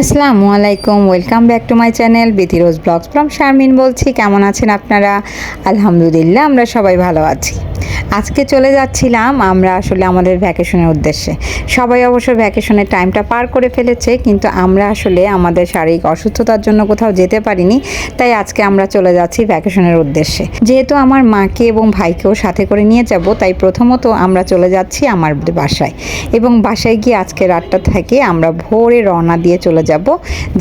আসসালামু আলাইকুম welcome back to my channel Bithi Rose vlogs from Sharmin বলছি, কেমন আছেন আপনারা? আলহামদুলিল্লাহ, আমরা সবাই ভালো আছি। আজকে চলে যাচ্ছিলাম আমরা আসলে আমাদের ভ্যাকেশনের উদ্দেশ্যে। সবাই অবশ্য ভ্যাকেশনের টাইমটা পার করে ফেলেছে, কিন্তু আমরা আসলে আমাদের শারীরিক অসুস্থতার জন্য কোথাও যেতে পারিনি, তাই আজকে আমরা চলে যাচ্ছি ভ্যাকেশনের উদ্দেশ্যে। যেহেতু আমার মাকে এবং ভাইকেও সাথে করে নিয়ে যাব, তাই প্রথমত আমরা চলে যাচ্ছি আমার বাসায়। এবং বাসায় গিয়ে আজকে রাতটা থেকে আমরা ভোরে রওনা দিয়ে চলে যাব,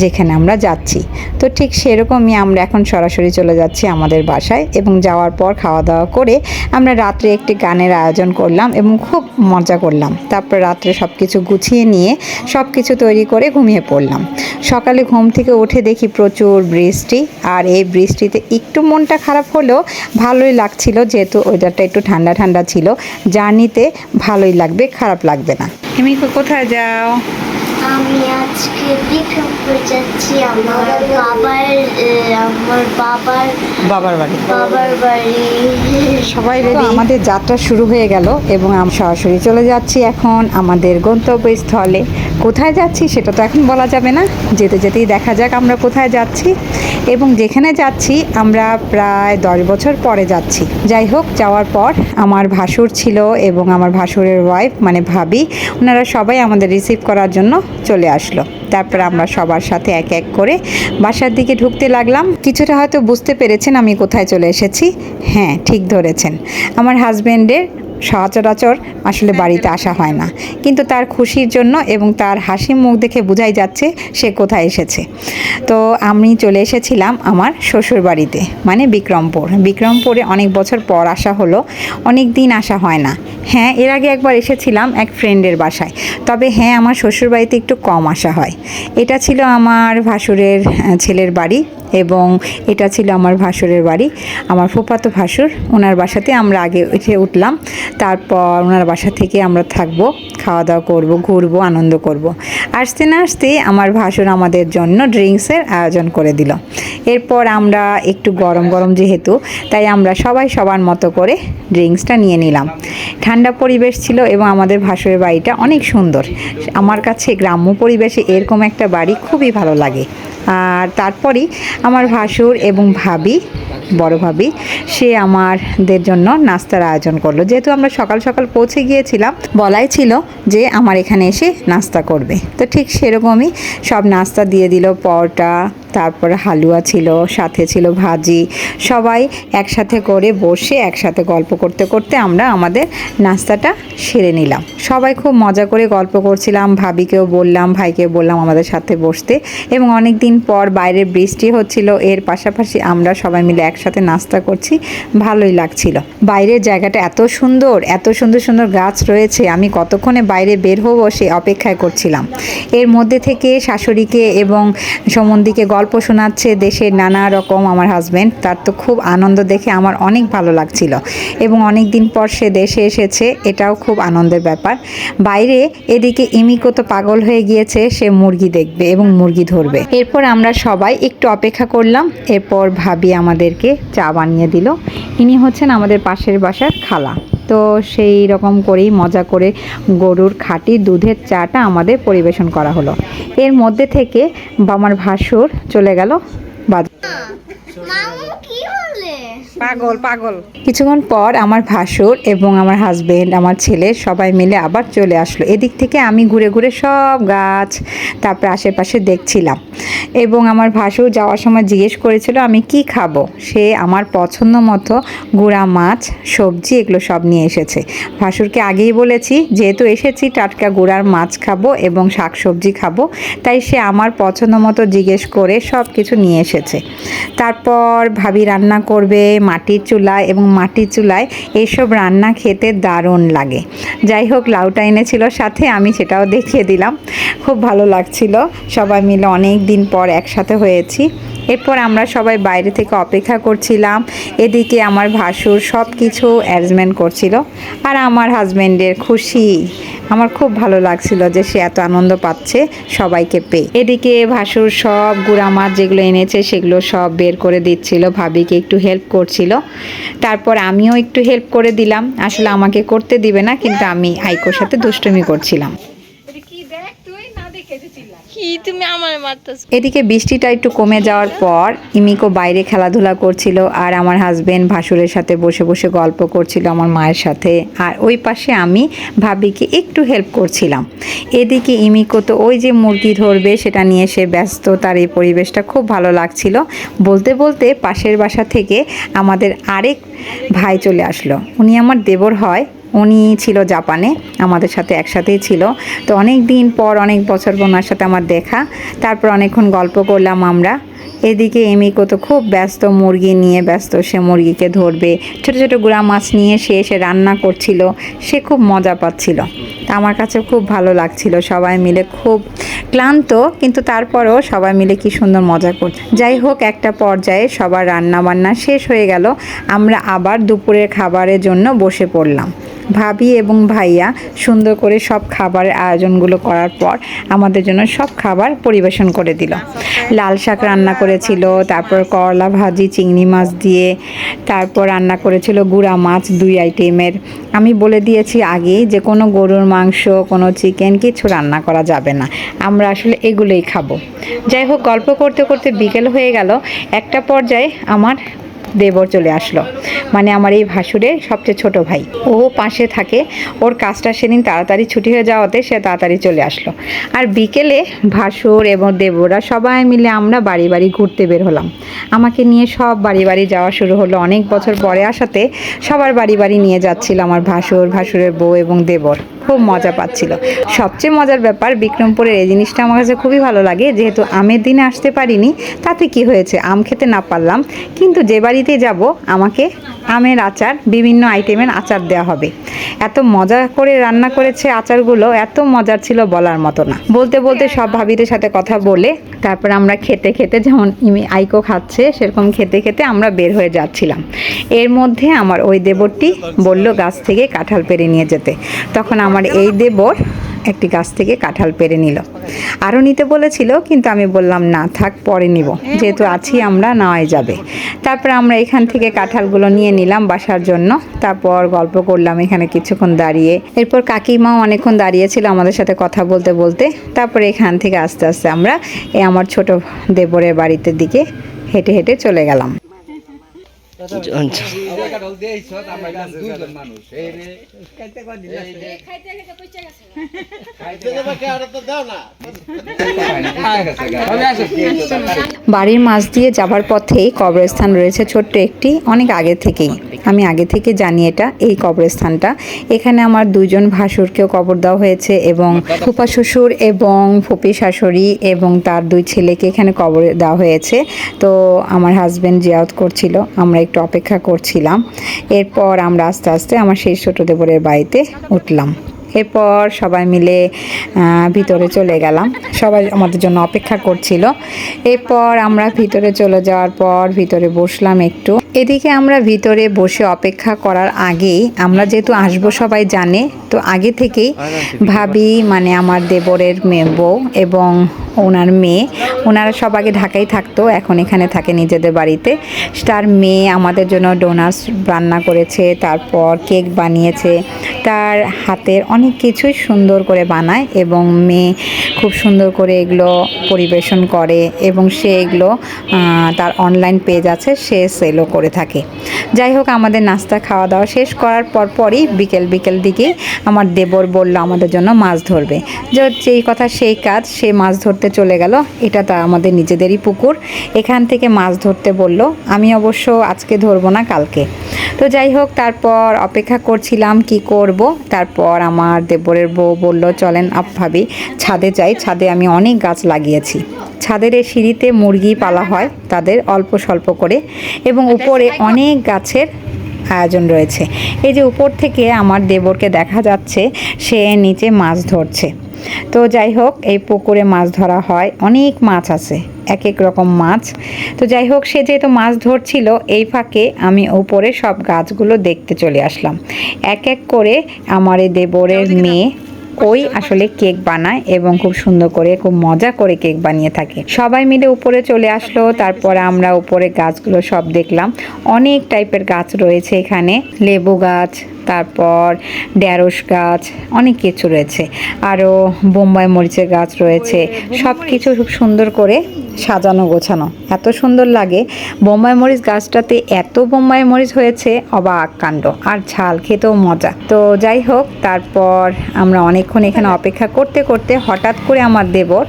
যেখানে আমরা যাচ্ছি। তো ঠিক সেরকমই আমরা এখন সরাসরি চলে যাচ্ছি আমাদের বাসায় এবং যাওয়ার পর খাওয়া দাওয়া করে আমরা রাত্রে একটি গানের আয়োজন করলাম এবং খুব মজা করলাম। তারপর রাত্রে সব কিছু গুছিয়ে নিয়ে সব কিছু তৈরি করে ঘুমিয়ে পড়লাম। সকালে ঘুম থেকে উঠে দেখি প্রচুর বৃষ্টি আর এই বৃষ্টিতে একটু মনটা খারাপ হলেও ভালোই লাগছিল যেহেতু ওয়েদারটা একটু ঠান্ডা ঠান্ডা ছিল। জার্নিতে ভালোই লাগবে, খারাপ লাগবে না। তুমি কোথায় যাও? আমি আজকে বিক্রমপুর যাচ্ছি আমার বাবার আমার বাবার বাবার বাড়ি। বাবার বাড়ি। সবাই রেডি আমাদের যাত্রা শুরু হয়ে গেল এবং আমি সরাসরি চলে যাচ্ছি এখন আমাদের গন্তব্যস্থলে। কোথায় যাচ্ছি সেটা তো এখন বলা যাবে না। যেতে যেতেই দেখা যাক আমরা কোথায় যাচ্ছি। এবং যেখানে যাচ্ছি আমরা প্রায় দশ বছর পরে যাচ্ছি। যাই হোক যাওয়ার পর আমার ভাসুর ছিল এবং আমার ভাসুরের ওয়াইফ মানে ভাবি ওনারা সবাই আমাদের রিসিভ করার জন্য চলে আসলো। তারপর আমরা সবার সাথে এক এক করে বাসার দিকে ঢুকতে লাগলাম। কিছুটা হয়তো বুঝতে পেরেছেন আমি কোথায় চলে এসেছি। হ্যাঁ ঠিক ধরেছেন। আমার হাজব্যান্ডের সচরাচর আসলে বাড়িতে আসা হয় না। কিন্তু তার খুশির জন্য এবং তার হাসি মুখ দেখে বোঝাই যাচ্ছে সে কোথায় এসেছে। তো আমি চলে এসেছিলাম আমার শ্বশুর বাড়িতে মানে বিক্রমপুর। বিক্রমপুরে অনেক বছর পর আসা হলো অনেক দিন আসা হয় না। হ্যাঁ এর আগে একবার এসেছিলাম এক ফ্রেন্ডের বাসায়। তবে হ্যাঁ আমার শ্বশুর বাড়িতে একটু কম আসা হয়। এটা ছিল আমার ভাসুরের ছেলের বাড়ি। এবং এটা ছিল আমার ভাসুরের বাড়ি। আমার ফুফাতো ভাসুর ওনার বাসাতে আমরা আগে উঠে উঠলাম। তারপর ওনার বাসা থেকে আমরা থাকব খাওয়া দাওয়া করব, ঘুরবো, আনন্দ করব। আসতে না আসতে আমার ভাসুর আমাদের জন্য ড্রিঙ্কসের আয়োজন করে দিল। এরপর আমরা একটু গরম গরম যেহেতু, তাই আমরা সবাই সবার মতো করে ড্রিঙ্কসটা নিয়ে নিলাম। ঠান্ডা পরিবেশ ছিল এবং আমাদের ভাসুরের বাড়িটা অনেক সুন্দর। আমার কাছে গ্রাম্য পরিবেশে এরকম একটা বাড়ি খুবই ভালো লাগে। আর তারপরে আমার ভাসুর এবং ভাবি, বড় ভাবি, সে আমাদের জন্য নাস্তার আয়োজন করল। যেহেতু আমরা সকাল সকাল পৌঁছে গিয়েছিলাম, বলাই ছিল যে আমার এখানে এসে নাস্তা করবে। তো ঠিক সেরকমই সব নাস্তা দিয়ে দিল, পরোটা তারপরে হালুয়া ছিল, সাথে ছিল ভাজি। সবাই একসাথে করে বসে একসাথে গল্প করতে করতে আমরা আমাদের নাস্তাটা সেরে নিলাম। সবাই খুব মজা করে গল্প করছিলাম, ভাবিকেও বললাম, ভাইকেও বললাম আমাদের সাথে বসতে। এবং অনেক দিন পর বাইরে বৃষ্টি হচ্ছিল, এর পাশাপাশি আমরা সবাই মিলে একসাথে নাস্তা করছি, ভালোই লাগছিল। বাইরের জায়গাটা এত সুন্দর এত সুন্দর সুন্দর গাছ রয়েছে, আমি কতক্ষণে বাইরে বের হব সে অপেক্ষায় করছিলাম। এর মধ্যে থেকে শাশুড়িকে এবং সমন্দিকে গল্প শোনাচ্ছে দেশের নানা রকম আমার হাজব্যান্ড তার তো খুব আনন্দ দেখে আমার অনেক ভালো লাগছিল। এবং অনেক দিন পর সে দেশে এসেছে, এটাও খুব আনন্দের ব্যাপার। বাইরে এদিকে ইমিকো তো পাগল হয়ে গিয়েছে, সে মুরগি দেখবে এবং মুরগি ধরবে। এরপর আমরা সবাই একটু অপেক্ষা করলাম, এরপর ভাবি আমাদেরকে চা বানিয়ে দিল। ইনি হচ্ছেন আমাদের পাশের বাসার খালা। তো সেই রকম করেই মজা করে গরুর খাঁটি দুধের চাটা আমাদের পরিবেশন করা হলো। এর মধ্যে থেকে আমার ভাসুর চলে গেল বাজার পাগল পাগল। কিছুক্ষণ পর আমার ভাসুর এবং আমার হাজবেন্ড আমার ছেলে সবাই মিলে আবার চলে আসলো। এদিক থেকে আমি ঘুরে ঘুরে সব গাছ, তারপর আশেপাশে দেখছিলাম। এবং আমার ভাসুর যাওয়ার সময় জিজ্ঞেস করেছিল, আমি কি খাব? সে আমার পছন্দ মতো গুঁড়া মাছ, সবজি, এগুলো সব নিয়ে এসেছে। ভাসুরকে আগেই বলেছি, যেহেতু এসেছি, টাটকা গুঁড়ার মাছ খাব এবং শাক সবজি খাব। তাই সে আমার পছন্দ মতো জিজ্ঞেস করে সব কিছু নিয়ে এসেছে। তারপর ভাবি রান্না করবে মাটির চুলা এবং মাটির চুলায় এইসব রান্না খেতে দারুণ লাগে। যাই হোক লাউটা এনেছিল সাথে, আমি সেটাও দেখিয়ে দিলাম। খুব ভালো লাগছিল। সবাই মিলে অনেক দিন পর একসাথে হয়েছি। এরপর আমরা সবাই বাইরে থেকে অপেক্ষা করছিলাম। এদিকে আমার ভাসুর সব কিছু অ্যারেঞ্জমেন্ট করছিল আর আমার হাজব্যান্ডের খুশি। আমার খুব ভালো লাগছিল যে সে এত আনন্দ পাচ্ছে সবাইকে পেয়ে। এদিকে ভাসুর সব গুঁড়া মাছ যেগুলো এনেছে সেগুলো সব বের করে দিচ্ছিল। ভাবিকে একটু হেল্প করছিল। তারপর আমিও একটু হেল্প করে দিলাম। আসলে আমাকে করতে দিবে না, কিন্তু আমি আইকোর সাথে দুষ্টুমি করছিলাম। এদিকে বৃষ্টিটা একটু কমে যাওয়ার পর ইমিকো বাইরে খেলাধুলা করছিল আর আমার হাজবেন্ড ভাসুরের সাথে বসে বসে গল্প করছিল আমার মায়ের সাথে। আর ওই পাশে আমি ভাবিকে একটু হেল্প করছিলাম। এদিকে ইমিকো তো ওই যে মুরগি ধরবে সেটা নিয়ে সে ব্যস্ত, তার এই পরিবেশটা খুব ভালো লাগছিল। বলতে বলতে পাশের বাসা থেকে আমাদের আরেক ভাই চলে আসলো। উনি আমার দেবর হয় উনি ছিল জাপানে, আমাদের সাথে একসাথেই ছিল। তো অনেক দিন পর, অনেক বছর ওনার সাথে আমার দেখা। তারপর অনেকক্ষণ গল্প করলাম আমরা। এদিকে এমিকো তো খুব ব্যস্ত, মুরগি নিয়ে ব্যস্ত। সে মুরগিকে ধরবে। ছোট ছোট গুঁড়া মাছ নিয়ে সে এসে রান্না করছিল। সে খুব মজা পাচ্ছিল। তা আমার কাছে খুব ভালো লাগছিল। সবাই মিলে খুব ক্লান্ত, কিন্তু তারপরেও সবাই মিলে কি সুন্দর মজা করছে যাই হোক, একটা পর্যায়ে সবার রান্না বান্না শেষ হয়ে গেল। আমরা আবার দুপুরের খাবারের জন্য বসে পড়লাম। ভাবি এবং ভাইয়া সুন্দর করে সব খাবারের আয়োজনগুলো করার পর আমাদের জন্য সব খাবার পরিবেশন করে দিল। লাল শাক রান্না করেছিল, তারপর করলা ভাজি, চিংড়ি মাছ দিয়ে, তারপর রান্না করেছিল গুঁড়া মাছ দুই আইটেমের। আমি বলে দিয়েছি আগেই যে কোনো গরুর মাংস, কোনো চিকেন কিছু রান্না করা যাবে না। আমরা আসলে এগুলোই খাব। যাই হোক, গল্প করতে করতে বিকেল হয়ে গেল। একটা পর্যায়ে আমার দেবর চলে আসলো। মানে আমার এই ভাসুরের সবচেয়ে ছোট ভাই। ও পাশে থাকে। ওর কাজটা সেদিন তাড়াতাড়ি ছুটি হয়ে যাওয়াতে সে তাড়াতাড়ি চলে আসলো। আর বিকেলে ভাসুর এবং দেবরা সবাই মিলে আমরা বাড়ি বাড়ি ঘুরতে বের হলাম। আমাকে নিয়ে সব বাড়ি বাড়ি যাওয়া শুরু হলো। অনেক বছর পরে আসাতে সবার বাড়ি বাড়ি নিয়ে যাচ্ছিল আমার ভাসুর, ভাসুরের বউ এবং দেবর। খুব মজা পাচ্ছিল। সবচেয়ে মজার ব্যাপার বিক্রমপুরের এই জিনিসটা আমার কাছে খুবই ভালো লাগে, যেহেতু আমের দিনে আসতে পারিনি, তাতে কি হয়েছে? আম খেতে না পারলাম, কিন্তু যে বাড়িতে যাব, আমাকে আমের আচার, বিভিন্ন আইটেমের আচার দেওয়া হবে। এত মজা করে রান্না করেছে আচারগুলো, এত মজার ছিল বলার মতো না। বলতে বলতে সব ভাবিদের সাথে কথা বলে তারপর আমরা খেতে খেতে যেমন ইমি, আইকো খাচ্ছে, সেরকম খেতে খেতে আমরা বের হয়ে যাচ্ছিলাম। এর মধ্যে আমার ওই দেবরটি বলল, গাছ থেকে কাঁঠাল পেরে নিয়ে যেতে। তখন আমার এই দেবর একটি গাছ থেকে কাঁঠাল পেরে নিল। আরও নিতে বলেছিল, কিন্তু আমি বললাম, না, থাক, পরে নিব। যেহেতু আছি আমরা, নেওয়াই যাবে। তারপর আমরা এখান থেকে কাঁঠালগুলো নিয়ে নিলাম বাসার জন্য। তারপর গল্প করলাম এখানে কিছুক্ষণ দাঁড়িয়ে। এরপর কাকিমাও অনেকক্ষণ দাঁড়িয়েছিল আমাদের সাথে কথা বলতে বলতে। তারপরে এখান থেকে আস্তে আস্তে আমরা এই আমার ছোট দেবরের বাড়িতে দিকে হেঁটে হেঁটে চলে গেলাম। বাড়ির মাঝ দিয়ে যাবার পথেই কবরস্থান রয়েছে ছোট্ট একটি অনেক আগে থেকেই। আমি আগে থেকে জানি এটা এই কবরস্থানটা। এখানে আমার দুজন ভাসুরকেও কবর দেওয়া হয়েছে এবং ফুপা শ্বশুর এবং ফুপি শাশুড়ি এবং তার দুই ছেলেকে এখানে কবর দেওয়া হয়েছে। তো আমার হাজব্যান্ড জিয়াউত করছিল আমরা একটু অপেক্ষা করছিলাম। এরপর আমরা আস্তে আস্তে আমার সেই ছোটো দেবরের বাড়িতে উঠলাম। এরপর সবাই মিলে ভিতরে চলে গেলাম। সবাই আমাদের জন্য অপেক্ষা করছিল। এরপর আমরা ভিতরে চলে যাওয়ার পর ভিতরে বসলাম একটু। এদিকে আমরা ভিতরে বসে অপেক্ষা করার আগেই, আমরা যেহেতু আসব সবাই জানে, তো আগে থেকেই ভাবি মানে আমার দেবরের মেয়ে বউ এবং ওনার মেয়ে, ওনারা সব আগে ঢাকায় থাকতো, এখন এখানে থাকে নিজেদের বাড়িতে। তার মেয়ে আমাদের জন্য ডোনাস রান্না করেছে, তারপর কেক বানিয়েছে, তার হাতের অনেক কিছুই সুন্দর করে বানায় এবং মেয়ে খুব সুন্দর করে এগুলো পরিবেশন করে এবং সে এগুলো তার অনলাইন পেজ আছে, সে সেলও করে থাকে। যাই হোক, আমাদের নাস্তা খাওয়া দাওয়া শেষ করার পর পরই বিকেল বিকেল দিকে আমার দেবর বলল, আমাদের জন্য মাছ ধরবে। যেই কথা সেই কাজ, সে মাছ ধরতে চলে গেল। এটা তা আমাদের নিজেদেরই পুকুর। এখান থেকে মাছ ধরতে বলল, আমি অবশ্য আজকে ধরবো না, কালকে। তো যাই হোক, তারপর অপেক্ষা করছিলাম, কি করব? তারপর আমার দেবরের বউ বলল, চলেন আপ ভাবি, ছাদে যাই। ছাদে আমি অনেক গাছ লাগিয়েছি। ছাদের এই সিঁড়িতে মুরগি পালা হয় তাদের অল্প স্বল্প করে এবং উপরে অনেক গাছের আয়োজন রয়েছে। এই যে উপর থেকে আমার দেবরকে দেখা যাচ্ছে সে নিচে মাছ ধরছে। তো যাই হোক এই পুকুরে মাছ ধরা হয় অনেক মাছ আছে এক এক রকম মাছ। তো যাই হোক সে যেহেতু মাছ ধরছিল এই ফাঁকে আমি উপরে সব গাছগুলো দেখতে চলে আসলাম। এক এক করে আমার এই দেবরের মেয়ে ওই আসলে কেক বানায় এবং খুব সুন্দর করে, খুব মজা করে কেক বানিয়ে থাকে। সবাই মিলে উপরে চলে আসলো, তারপরে আমরা উপরে গাছগুলো সব দেখলাম। অনেক টাইপের গাছ রয়েছে এখানে, লেবু গাছ তারপর ঢ্যাঁড়স গাছ অনেক কিছু রয়েছে। আরও বোম্বাই মরিচের গাছ রয়েছে। সব কিছু খুব সুন্দর করে সাজানো গোছানো। এত সুন্দর লাগে। বোম্বাই মরিচ গাছটাতে এত বোম্বাই মরিচ হয়েছে অবাক কাণ্ড। আর ঝাল খেতেও মজা। তো যাই হোক তারপর আমরা অনেকক্ষণ এখানে অপেক্ষা করতে করতে হঠাৎ করে আমার দেবর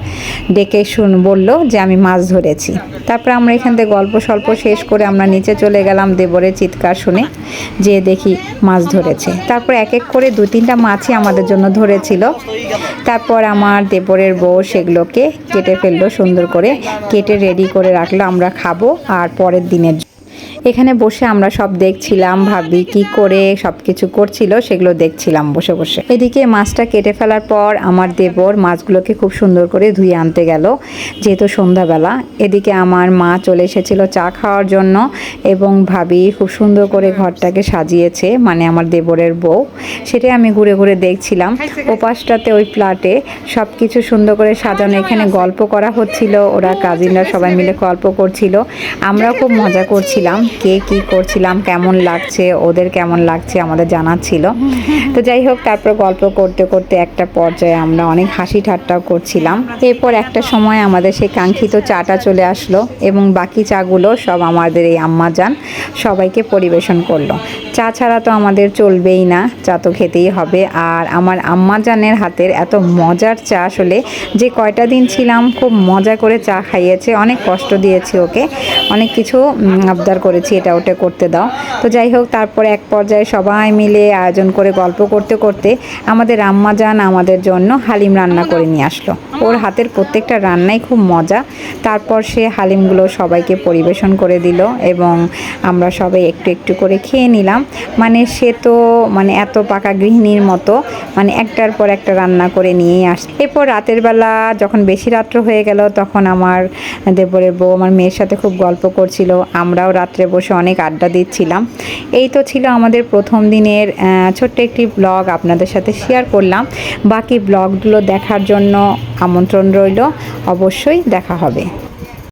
ডেকে শুন বলল যে আমি মাছ ধরেছি। তারপর আমরা এখান থেকে গল্প স্বল্প শেষ করে আমরা নিচে চলে গেলাম দেবরের চিৎকার শুনে যে দেখি মাছ ধরেছে তারপর এক এক করে দু তিনটা মাছই আমাদের জন্য ধরেছিল তারপর আমার দেবরের বউ সেগুলোকে কেটে ফেলল, সুন্দর করে কেটে রেডি করে রাখল, আমরা খাব, আর পরের দিনের। এখানে বসে আমরা সব দেখছিলাম, ভাবি কি করে সব কিছু করছিল, সেগুলো দেখছিলাম বসে বসে। এদিকে মাছটা কেটে ফেলার পর আমার দেবর মাছগুলোকে খুব সুন্দর করে ধুয়ে আনতে গেল, যেহেতু সন্ধ্যাবেলা। এদিকে আমার মা চলে এসেছিল চা খাওয়ার জন্য এবং ভাবি খুব সুন্দর করে ঘরটাকে সাজিয়েছে মানে আমার দেবরের বউ। সেটাই আমি ঘুরে ঘুরে দেখছিলাম। ওপাশটাতে ওই প্লাটে সব কিছু সুন্দর করে সাজানো, এখানে গল্প করা হচ্ছিল, ওরা কাজিনরা সবাই মিলে গল্প করছিল। আমরাও খুব মজা করছিলাম। কে কি করছিলাম, কেমন লাগছে, ওদের কেমন লাগছে আমাদের জানাচ্ছিল তো যাই হোক, তারপর গল্প করতে করতে একটা পর্যায়ে আমরা অনেক হাসি ঠাট্টাও করছিলাম। এরপর একটা সময় আমাদের সেই কাঙ্ক্ষিত চাটা চলে আসলো এবং বাকি চাগুলো সব আমাদের এই আম্মা যান সবাইকে পরিবেশন করল। চা ছাড়া তো আমাদের চলবেই না, চা তো খেতেই হবে। আর আমার আম্মা জানের হাতের এত মজার চা আসলে, যে কয়টা দিন ছিলাম, খুব মজা করে চা খাইয়েছে, অনেক কষ্ট দিয়েছে ওকে। অনেক কিছু আবদার করেছি, এটা ওটা করতে দাও। তো যাই হোক, তারপরে এক পর্যায়ে সবাই মিলে আয়োজন করে গল্প করতে করতে আমাদের আম্মা জান আমাদের জন্য হালিম রান্না করে নিয়ে আসলো। ওর হাতের প্রত্যেকটা রান্নাই খুব মজা। তারপর সে হালিমগুলো সবাইকে পরিবেশন করে দিল এবং আমরা সবাই একটু একটু করে খেয়ে নিলাম। মানে সে তো মানে এত পাকা গৃহিণীর মতো মানে একটার পর একটা রান্না করে নিয়েই আস, এরপর রাতের বেলা যখন বেশি রাত্র হয়ে গেল, তখন আমার দেবরের বউ, আমার মেয়ের সাথে খুব গল্প করছিল। আমরাও রাত্রে বসে অনেক আড্ডা দিচ্ছিলাম। এই তো ছিল আমাদের প্রথম দিনের ছোট্ট একটি ব্লগ আপনাদের সাথে শেয়ার করলাম। বাকি ব্লগগুলো দেখার জন্য আমন্ত্রণ রইল। অবশ্যই দেখা হবে।